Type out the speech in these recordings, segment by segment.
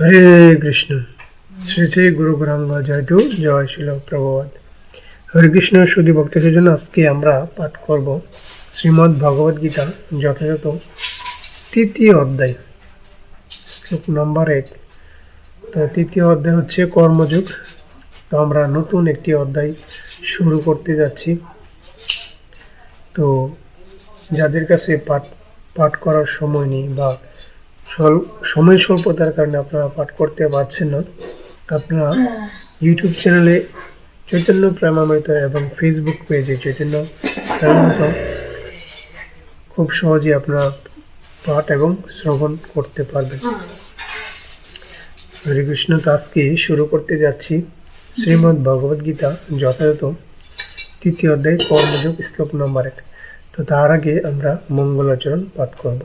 Hare Krishna. Shri Shri Guru গ্রাঙ্গ joy to জয় শিল প্রভুবাদ হরে কৃষ্ণ সুদী ভক্তদের জন্য আজকে আমরা পাঠ করব শ্রীমদ্ ভগবদ গীতা যথাযথ তৃতীয় অধ্যায়, শ্লোক নম্বর এক। তো তৃতীয় অধ্যায় হচ্ছে কর্মযুগ। তো আমরা নতুন একটি অধ্যায় শুরু করতে যাচ্ছি। তো যাদের কাছে পাঠ পাঠ করার সময় নেই বা সময় স্বল্পতার কারণে আপনারা পাঠ করতে পারছেন না। আপনারা ইউটিউব চ্যানেলে চৈতন্য প্রেমামৃত এবং ফেসবুক পেজে চৈতন্য প্রেমামৃত খুব সহজে আপনারা পাঠ এবং শ্রবণ করতে পারবেন। হরে কৃষ্ণ আজকে শুরু করতে যাচ্ছি শ্রীমদ্ ভগবদ গীতা যথাযথ তৃতীয় অধ্যায় কর্মযোগ শ্লোক নম্বর এক। তো তার আগে আমরা মঙ্গলাচরণ পাঠ করব।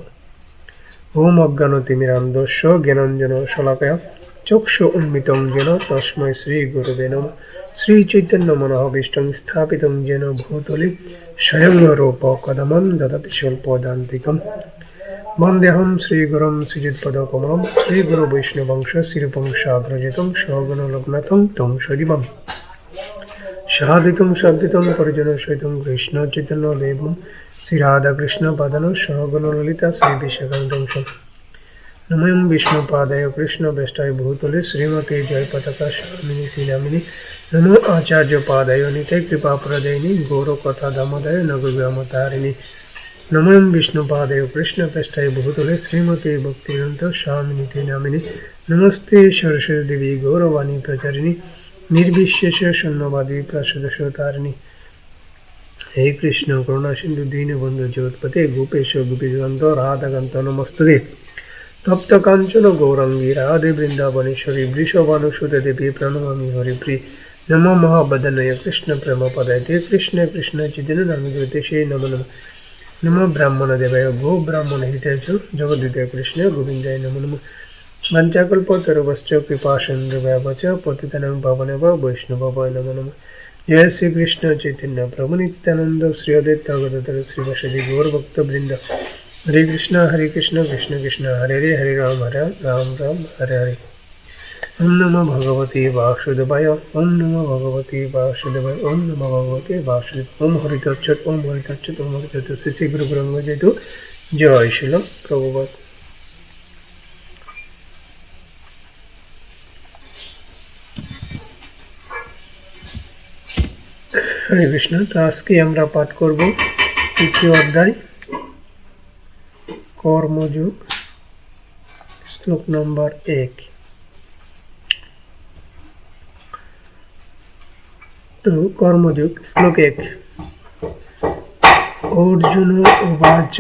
ওম অজ্ঞানতিমিরান্ধস্য জ্ঞানঞ্জন শলাকয়া চক্ষু উন্মিতং যেন তস্মৈ শ্রী গুরুবে নম। শ্রী চৈতন্য মনোভীষ্টং স্থাপিতং যেন ভূতলে স্বয়ং রূপ কদমম দদপি স্বল্পদান্তিকম বন্দেহম শ্রীগুরুম শ্রীযুৎপদকমলম শ্রীগুরু বৈষ্ণবংশ শ্রীরূপং সাগ্রজিতং সগুণলগ্নথং তং সজীবম। সাধিতুম শাব্দিতম পরিজন সহিতম কৃষ্ণ চৈতন্য দেবম শ্রী রাধাকৃষ্ণ পাদন সহগণ ললিতা শ্রী বিশাখান্তং নময়ম বিষ্ণু পাদায় কৃষ্ণ বেষ্টায় ভূতলে শ্রীমতী জয় পতাকা স্বামিনী শ্রীনামিনী নমো আচার্য পাদায় নিতে কৃপা প্রদয়িনী গৌর কথা দামোদয় নগরগ্রামতারিণী নময়ম বিষ্ণু পাদায় কৃষ্ণ পেষ্টায় ভূতলে শ্রীমতী ভক্তিরন্ত স্বামিনী নামিনী নমস্তে সরস্বতী দেবী গৌরবাণী প্রচারিণী। নির্বিশেষ শূন্যবাদী প্রসদশতারিণী হে কৃষ্ণ করুণা সিন্ধু দীনবন্ধু জগৎপতে গোপেশ গোপীকান্ত রাধাকান্ত নমস্তুতে তপ্ত কাঞ্চন গৌরাঙ্গী রাধে বৃন্দাবনেশ্বরী বৃষভানুসুতে দেবী প্রণমামি হরিপ্রি নম মহাবদনয় কৃষ্ণ প্রেম পদায় তে কৃষ্ণ কৃষ্ণ চিদিন নাম গুরুতে সেই নম নম নম ব্রাহ্মণ দেবায় গো ব্রাহ্মণ হিতায় চ জগদ্বিতায় কৃষ্ণ গোবিন্দায় নম নম পঞ্চাকল্পতরুবশ্চ কৃপা সিন্ধুভ্যবচ পতিতনং পাবনেব বৈষ্ণবায় নম নম জয় শ্রীকৃষ্ণ চৈতন্য প্রভু নিত্যানন্দ শ্রী অদ্বৈত গদাধর গৌরভক্ত বৃন্দ হরে কৃষ্ণ হরে কৃষ্ণ কৃষ্ণ কৃষ্ণ, হরে হরে হরে রাম হরে রাম রাম, হরে হরে। ওম নমো ভগবতী বাসুদেবায়, ওম নমো ভগবতী বাসুদেবায়, ওম নমো ভগবতী বাসুদেব ওম হরিতচ্ছত ওম হরিতচ্ছত ওম হরিতচ্ছত শ্রী শ্রী গুরু ব্রহ্ম যেহেতু জয় শিল প্রভুবাদ হরে কৃষ্ণ। তো আজকে আমরা পাঠ করব তৃতীয় অধ্যায়, কর্মযোগ, শ্লোক নম্বর এক। তো কর্মযোগ, শ্লোক এক। অর্জুন উবাচ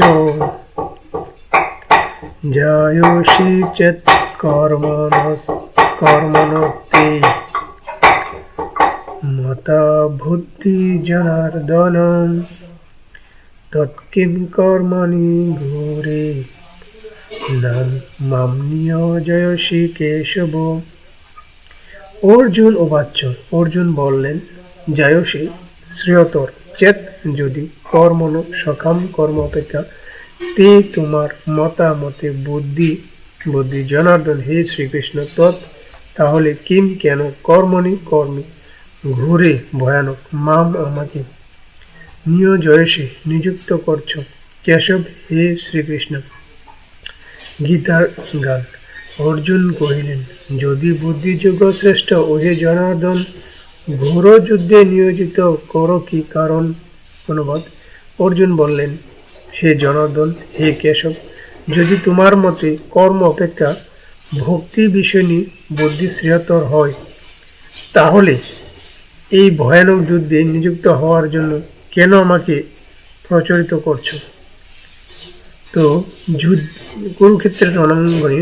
জয়োষি চেত কর্মণ কর্মণতে বুদ্ধি জনার্দন তৎকিম কর্মণি ঘোরে নাম মাম নিয়োজয়সী কেশব অর্জুন অর্জুন বললেন জয়সী শ্রেয়তর চেত যদি কর্মণ সকাম কর্ম অপেক্ষা। তে তোমার মতামতে বুদ্ধি বুদ্ধি জনার্দন হে শ্রীকৃষ্ণ, তৎ তাহলে কিম কেন কর্মণি কর্মী? ঘুরে ভয়ানক মাম আমাকে নিয়োজয়সী নিযুক্ত করছ। কেশব, হে শ্রীকৃষ্ণ। গীতার গান। অর্জুন কহিলেন, যদি বুদ্ধিযোগ্য শ্রেষ্ঠ ওহে জনার্দন ঘোর যুদ্ধে নিয়োজিত করো কি কারণ? অনুবাদ। অর্জুন বললেন, হে জনার্দন, হে কেশব, যদি তোমার মতে কর্ম অপেক্ষা ভক্তি বিষয়নী বুদ্ধি শ্রেয়তর হয়, তাহলে এই ভয়ানক যুদ্ধে নিযুক্ত হওয়ার জন্য কেন আমাকে প্রচলিত করছ? তো যুদ্ধ, কুরুক্ষেত্রের রণাঙ্গনে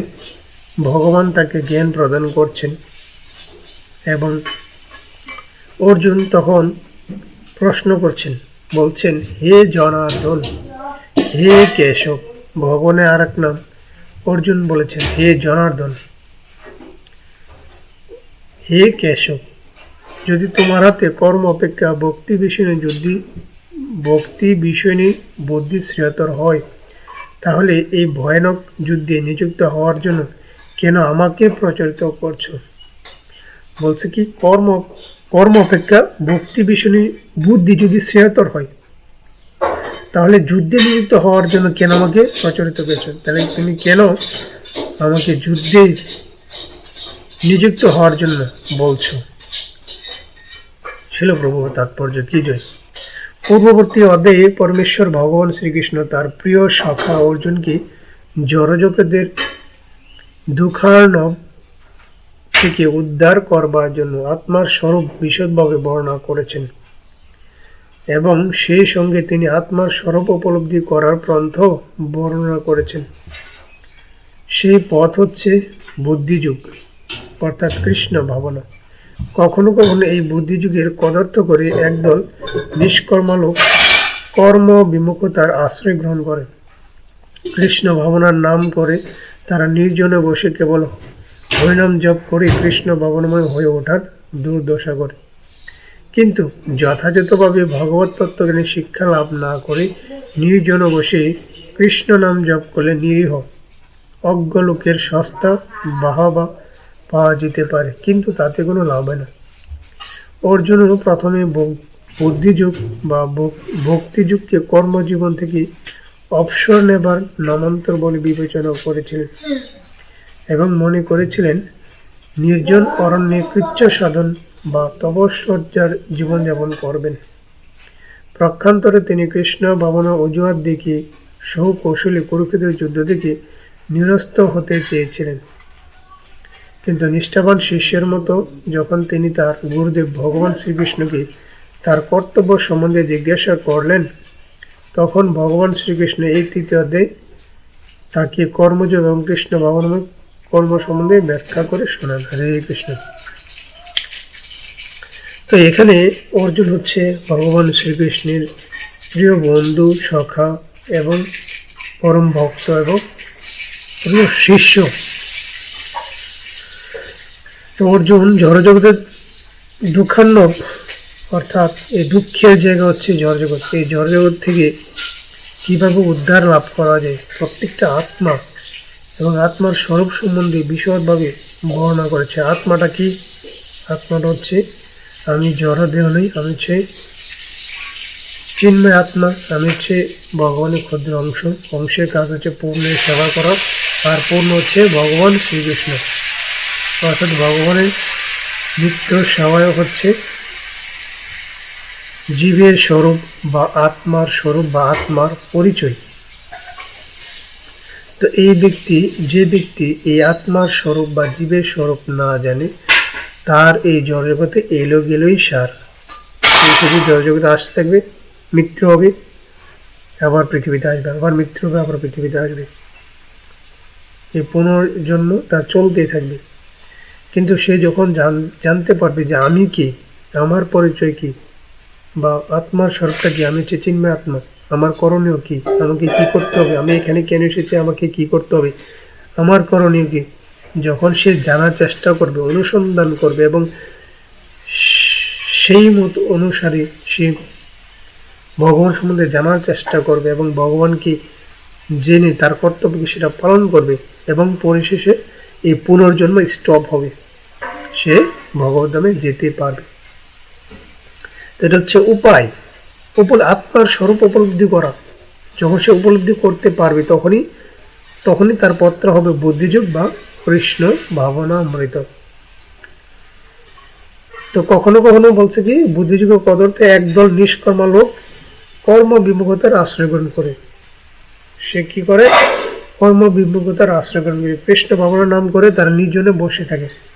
ভগবান তাকে জ্ঞান প্রদান করছেন এবং অর্জুন তখন প্রশ্ন করছেন, বলছেন, হে জনার্দন, হে কেশব ভগবানের আর এক নাম। অর্জুন বলেছেন, হে জনার্দন, হে কেশব যদি তোমার হাতে কর্ম অপেক্ষা ভক্তি বিষয়ে যদি ভক্তি বিষয়ে বুদ্ধি শ্রেয়তর হয়, তাহলে এই ভয়ানক যুদ্ধে নিযুক্ত হওয়ার জন্য কেন আমাকে প্রচলিত করছ? বলছে কি, কর্ম কর্ম অপেক্ষা ভক্তি বিষণী বুদ্ধি যদি শ্রেয়তর হয়, তাহলে যুদ্ধে নিযুক্ত হওয়ার জন্য কেন আমাকে প্রচলিত করেছেন তাহলে তুমি কেন আমাকে যুদ্ধে নিযুক্ত হওয়ার জন্য বলছো? ছিল প্রভু তাৎপর্য কি জয় পূর্ববর্তী অধ্যায়ে পরমেশ্বর ভগবান শ্রীকৃষ্ণ তার প্রিয় সখা অর্জুনকে জড়জগতের দুঃখার্ণব থেকে উদ্ধার করবার জন্য আত্মার স্বরূপ বিশদভাবে বর্ণনা করেছেন এবং সেই সঙ্গে তিনি আত্মার স্বরূপ উপলব্ধি করার পন্থ বর্ণনা করেছেন। সেই পথ হচ্ছে বুদ্ধিযুগ, অর্থাৎ কৃষ্ণ ভাবনা। কখনো কখনো এই বুদ্ধিযুগের কদার্থ করে একদল নিষ্কর্মালোক কর্ম বিমুখতার আশ্রয় গ্রহণ করে। কৃষ্ণ ভাবনার নাম করে তারা নির্জনে বসে কেবল হরিনাম জপ করে কৃষ্ণ ভাবনাময় হয়ে ওঠার দুর্দশা করে। কিন্তু যথাযথভাবে ভগবত তত্ত্বজ্ঞানের শিক্ষা লাভ না করে নির্জন বসে কৃষ্ণ নাম জপ করলে নিরীহ অজ্ঞ লোকের সস্তা বাহাবা পাওয়া যেতে পারে, কিন্তু তাতে কোনো লাভ হয় না। অর্জুনও প্রথমে বুদ্ধিযুগ বা ভক্তিযুগকে কর্মজীবন থেকে অবসর নেবার নামান্তর বলে বিবেচনা করেছিলেন এবং মনে করেছিলেন, নির্জন অরণ্যে কৃচ্ছ সাধন বা তপস্যার জীবনযাপন করবেন। প্রক্ষান্তরে তিনি কৃষ্ণ ভাবনা অজুহাত দেখিয়ে সৌকৌশলী কুরুক্ষেত্রের যুদ্ধ থেকে নিরস্ত হতে চেয়েছিলেন। কিন্তু নিষ্ঠাবান শিষ্যের মতো যখন তিনি তার গুরুদেব ভগবান শ্রীকৃষ্ণকে তার কর্তব্য সম্বন্ধে জিজ্ঞাসা করলেন, তখন ভগবান শ্রীকৃষ্ণ এই তৃতীয় অধ্যায়ে তাকে কর্মযোগ এবং কৃষ্ণ ভাবনাময় কর্ম সম্বন্ধে ব্যাখ্যা করে শোনান। হরে কৃষ্ণ। তো এখানে অর্জুন হচ্ছে ভগবান শ্রীকৃষ্ণের প্রিয় বন্ধু, সখা এবং পরম ভক্ত এবং শিষ্য। তো অর্জুন জড়জগতের দুঃখান্নব অর্থাৎ এই দুঃখের জায়গা হচ্ছে জড়জগৎ। এই জড়জগৎ থেকে কীভাবে উদ্ধার লাভ করা যায়? প্রত্যেকটা আত্মা এবং আত্মার স্বরূপ সম্বন্ধে বিশদভাবে বর্ণনা করেছে। আত্মাটা কি? আত্মাটা হচ্ছে, আমি জড় দেহ নই, আমি হচ্ছে চিন্ময় আত্মা, আমি হচ্ছে ভগবানের ক্ষুদ্র অংশ। অংশের কাজ হচ্ছে পূর্ণের সেবা করা। আর পূর্ণ হচ্ছে ভগবান শ্রীকৃষ্ণ। অর্থাৎ ভগবানের নিত্য সেবায় হচ্ছে জীবের স্বরূপ বা আত্মার স্বরূপ বা আত্মার পরিচয়। তো এই ব্যক্তি, যে ব্যক্তি এই আত্মার স্বরূপ বা জীবের স্বরূপ না জানে, তার এই জড়জগতে এলো গেলোই সার শুধু জড়জগতে আসতে থাকবে, মৃত্যু হবে, আবার পৃথিবীতে আসবে, আবার মৃত্যু হবে, আবার পৃথিবীতে আসবে। এই পুনর্জন্ম তার চলতেই থাকবে। কিন্তু সে যখন জান- জানতে পারবে যে আমি কি, আমার পরিচয় কি, বা আত্মার স্বরূপটা কি, আমি হচ্ছে আত্মা, আমার করণীয় কি, আমাকে কি করতে হবে, আমি এখানে কেন এসেছি, আমাকে কি করতে হবে, আমার করণীয় কি, যখন সে জানার চেষ্টা করবে, অনুসন্ধান করবে এবং সেই মতো অনুসারে সে ভগবান সম্বন্ধে জানার চেষ্টা করবে এবং ভগবানকে জেনে তার কর্তব্যকে সেটা পালন করবে এবং পরিশেষে এই পুনর্জন্ম স্টপ হবে। সে ভগবদ্ধামে যেতে পারবে। এটা হচ্ছে উপায়। উপল আত্মার স্বরূপ উপলব্ধি করা। যখন সে উপলব্ধি করতে পারবে তখনই তখনই তার পত্র হবে বুদ্ধিযোগ বা কৃষ্ণ ভাবনা অমৃত। তো কখনো কখনো বলছে কি, বুদ্ধিযোগ কদর্থে একদল নিষ্কর্মা লোক কর্ম বিমুখতার আশ্রয় গ্রহণ করে। সে কি করে? কর্ম বিমুখতার আশ্রয় গ্রহণ করে। কৃষ্ণ ভাবনার নাম করে তারা নিজনে বসে থাকে।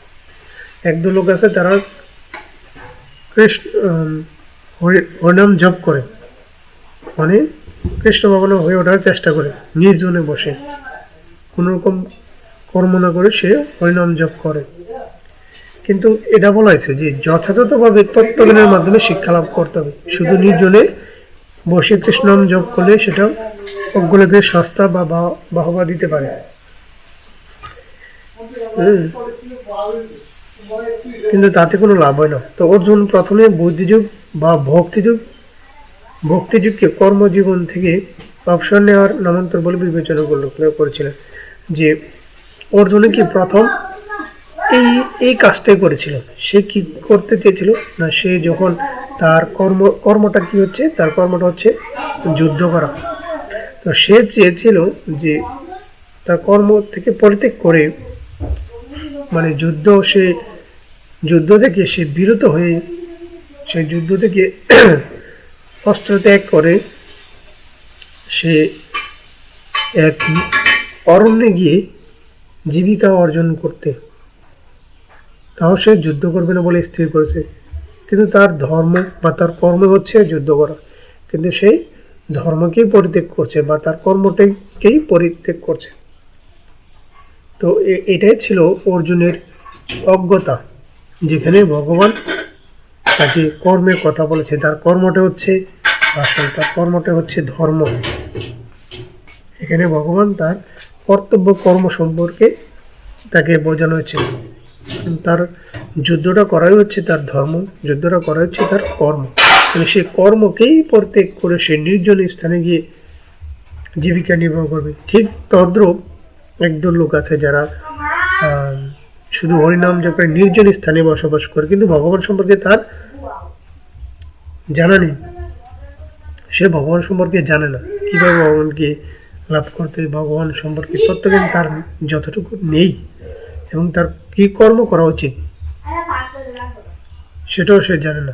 একদল লোক আছে, তারা কৃষ্ণ হরি- হরিনাম জপ করে। মানে কৃষ্ণ ভবনে হয়ে ওঠার চেষ্টা করে, নির্জনে বসে। কোনো রকম কর্ম না করে সে হরিনাম জপ করে। কিন্তু এটা বলা হয়েছে যে যথাযথভাবে তত্ত্বজ্ঞানের মাধ্যমে শিক্ষা লাভ করতে হবে। শুধু নির্জনে বসে কৃষ্ণ নাম জপ করলে সেটা অজ্ঞলোকে সস্তা বা- বাহবা দিতে পারে। হুম। কিন্তু তাতে কোনো লাভ হয় না। তো অর্জুন প্রথমে বুদ্ধিযুগ বা ভক্তিযুগ, ভক্তিযুগকে কর্মজীবন থেকে অবসর নেওয়ার নামান্তর বলে বিবেচনা করল করেছিলেন। যে অর্জুনে কি প্রথম এই এই কাজটাই করেছিল? সে কি করতে চেয়েছিল? না, সে যখন তার কর্ম, কর্মটা কি হচ্ছে? তার কর্মটা হচ্ছে যুদ্ধ করা। তো সে চেয়েছিল যে তার কর্ম থেকে পরিত্যাগ করে মানে যুদ্ধ সে যুদ্ধ থেকে সে বিরত হয়ে সে যুদ্ধ থেকে অস্ত্র ত্যাগ করে। সে এক অরণ্যে গিয়ে জীবিকা অর্জন করতে। তাও সে যুদ্ধ করবে না বলে স্থির করেছে। কিন্তু তার ধর্ম বা তার কর্ম হচ্ছে যুদ্ধ করা। কিন্তু সেই ধর্মকেই পরিত্যাগ করছে বা তার কর্মটাকেই পরিত্যাগ করছে। তো এটাই ছিল অর্জুনের অজ্ঞতা। যেখানে ভগবান তাকে কর্মের কথা বলেছে তার কর্মটা হচ্ছে আসল তার কর্মটা হচ্ছে ধর্ম। এখানে ভগবান তার কর্তব্য, কর্ম সম্পর্কে তাকে বোঝানো হয়েছে। তার যুদ্ধটা করাই হচ্ছে তার ধর্ম, যুদ্ধটা করা হচ্ছে তার কর্ম। মানে সে কর্মকেই প্রত্যেক করে সে নির্জন স্থানে গিয়ে জীবিকা নির্বাহ করবে। ঠিক তদ্রূপ একদল লোক আছে যারা শুধু হরিনাম জপে নির্জন স্থানে বসবাস করে, কিন্তু ভগবান সম্পর্কে তার জানা নেই। সে ভগবান সম্পর্কে জানে না। কীভাবে ভগবানকে লাভ করতে ভগবান সম্পর্কে তত্ত্বজ্ঞান তার যতটুকু নেই, এবং তার কি কর্ম করা উচিত, সেটাও সে জানে না।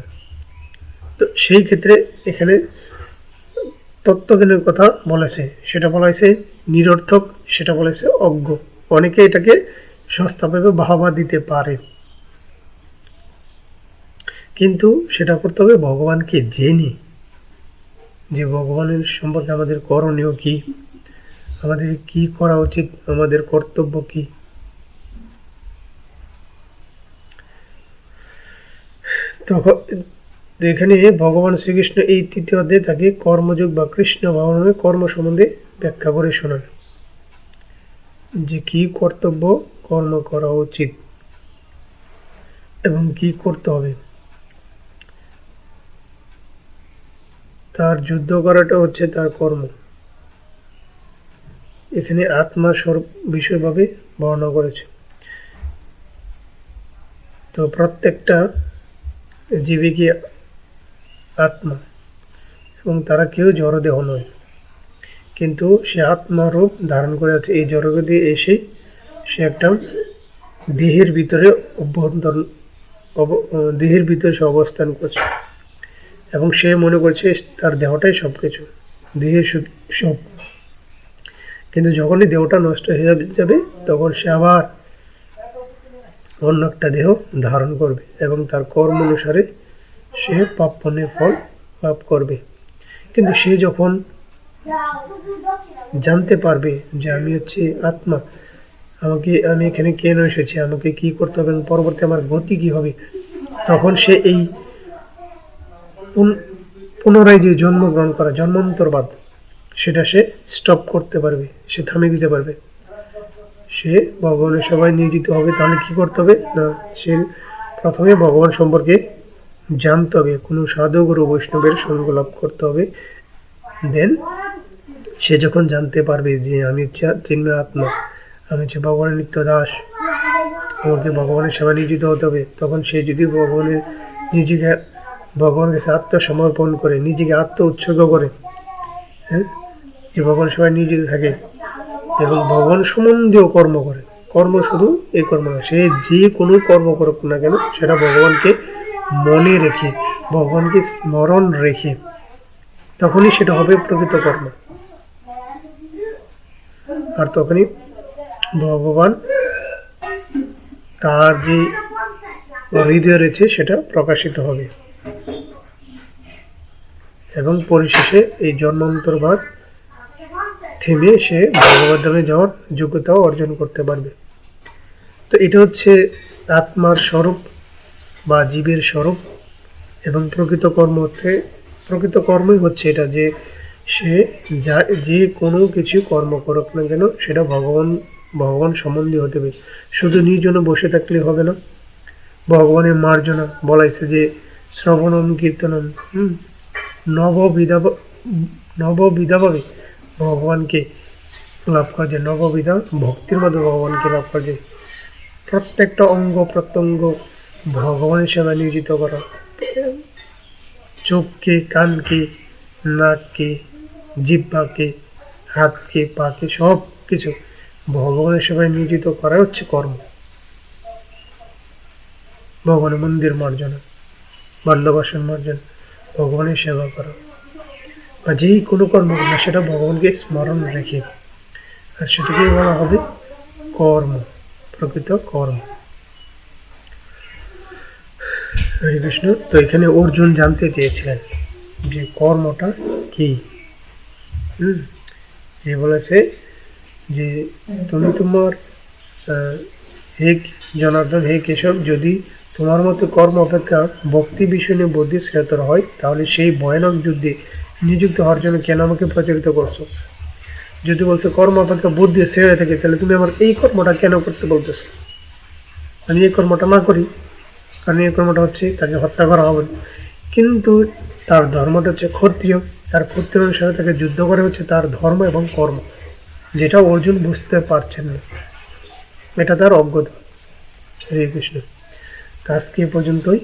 তো সেই ক্ষেত্রে এখানে তত্ত্বজ্ঞানের কথা বলেছে। সেটা বলা হয়েছে নিরর্থক, সেটা বলেছে অজ্ঞ। অনেকে এটাকে সস্তাভাবে বাহবা দিতে পারে। কিন্তু সেটা করতে হবে ভগবানকে জেনে। যে ভগবানের সম্পর্কে আমাদের করণীয় কি? আমাদের কি করা উচিত? আমাদের কর্তব্য কি? তখন এখানে ভগবান শ্রীকৃষ্ণ এই তৃতীয় অধ্যায়ে তাকে কর্মযোগ বা কৃষ্ণ ভগবানের কর্ম সম্বন্ধে ব্যাখ্যা করে শোনান। যে কি কর্তব্য কর্ম করা উচিত। এবং কি করতে হবে? তার যুদ্ধ করাটা হচ্ছে তার কর্ম। এখানে আত্মার স্বরূপ বিষয়ভাবে বর্ণনা করেছে। তো প্রত্যেকটা জীবিকই আত্মা, এবং তারা কেউ জড়দেহ নয়। কিন্তু সে আত্মারূপ ধারণ করে আছে। এই জড়গতি এসে সে একটা দেহের ভিতরে অভ্যন্তর দেহের ভিতরে সে অবস্থান করছে। এবং সে মনে করছে তার দেহটাই সব কিছু দেহের সব- কিন্তু যখনই দেহটা নষ্ট হয়ে যাবে, তখন সে আবার অন্য একটা দেহ ধারণ করবে এবং তার কর্ম অনুসারে সে পাপ পুণ্যের ফল লাভ করবে। কিন্তু সে যখন জানতে পারবে যে আমি হচ্ছে আত্মা আমাকে, আমি এখানে কেন এসেছি? আমাকে কি করতে হবে? পরবর্তী আমার গতি কি হবে? তখন সে এই পুন- পুনরায় যে জন্মগ্রহণ করা, জন্মান্তরবাদ, সেটা সে স্টপ করতে পারবে, সে থামিয়ে দিতে পারবে। সে ভগবানের সবাই নিয়োজিত হবে। তাহলে কি করতে হবে? না, সে প্রথমে ভগবান সম্পর্কে জানতে হবে। কোনো সাধু গুরু বৈষ্ণবের সঙ্গ লাভ করতে হবে। দেন সে যখন জানতে পারবে যে আমি চিন্ময় আত্মা আমি হচ্ছে ভগবানের নিত্য দাস আমাকে ভগবানের সেবা নিয়োজিত হতে হবে, তখন সে যদি ভগবানের নিজেকে, ভগবানের কাছে আত্মসমর্পণ করে, নিজেকে আত্ম উৎসর্গ করে হ্যাঁ? যে ভগবান সেবায় নিয়োজিত থাকে এবং ভগবান সম্বন্ধেও কর্ম করে, কর্ম শুধু এই কর্ম না, সে যে কোনো কর্ম করুক না কেন, সেটা ভগবানকে মনে রেখে, ভগবানকে স্মরণ রেখে, তখনই সেটা হবে প্রকৃত কর্ম। আর তখনই ভগবান তার যে হৃদয় রয়েছে, সেটা প্রকাশিত হবে। এবং পরিশেষে এই জন্মান্তরবাদ থেমে সে ভগবত ধামে যাওয়ার যোগ্যতাও অর্জন করতে পারবে। তো এটা হচ্ছে আত্মার স্বরূপ বা জীবের স্বরূপ এবং প্রকৃত কর্ম হচ্ছে, প্রকৃত কর্মই হচ্ছে এটা যে সে যা, যে কোনো কিছু কর্ম করুক না কেন, সেটা ভগবান ভগবান সম্বন্ধে হতে হবে। শুধু নির্জনে বসে থাকলে হবে না। ভগবানের মার্জনা বলাইছে যে শ্রবণম কীর্তনম, হুম নববিধা নববিধাভাবে ভগবানকে লাভ করা যায়। নববিধা ভক্তির মধ্যে ভগবানকে লাভ করা যায়। প্রত্যেকটা অঙ্গ প্রত্যঙ্গ ভগবানের সেবা নিয়োজিত করা। চোখকে, কানকে, নাককে, জিহ্বাকে, হাতকে, পাকে সব কিছু ভগবানের সেবায় নিয়োজিত করা হচ্ছে কর্ম। ভগবানের মন্দির মার্জনা বাল্যবাসন মার্জন, ভগবানের সেবা করা। বা যেই কোনো কর্ম করবে সেটা ভগবানকে স্মরণ রেখে। আর সেটাকেই বলা হবে কর্ম, প্রকৃত কর্ম। হরে কৃষ্ণ তো এখানে অর্জুন জানতে চেয়েছিলেন যে কর্মটা কি? হুম, যে বলেছে যে তুমি তোমার হে জনার্দন, হে কেশব, যদি তোমার মতো কর্ম অপেক্ষা ভক্তি বিষয় বুদ্ধি শ্রেতর হয়, তাহলে সেই ভয়ানক যুদ্ধে নিযুক্ত হওয়ার জন্য কেন আমাকে প্রচারিত করছ? যদি বলছো কর্ম অপেক্ষা বুদ্ধি ছেড়ে থাকে, তাহলে তুমি আমার এই কর্মটা কেন করতে বলতেছো? আমি এই কর্মটা না করি, কারণ এই কর্মটা হচ্ছে তাকে হত্যা করা হবে। কিন্তু তার ধর্মটা হচ্ছে ক্ষত্রিয়, তার ক্ষত্রিয় অনুসারে তাকে যুদ্ধ করে হচ্ছে, তার ধর্ম এবং কর্ম। যেটা অর্জুন বুঝতে পারছেন না। এটা তার অজ্ঞতা। হরে কৃষ্ণ। আজকে পর্যন্তই?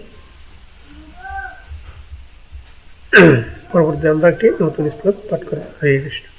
পরবর্তী আমরা একটি নতুন শ্লোক পাঠ করি। হরে কৃষ্ণ।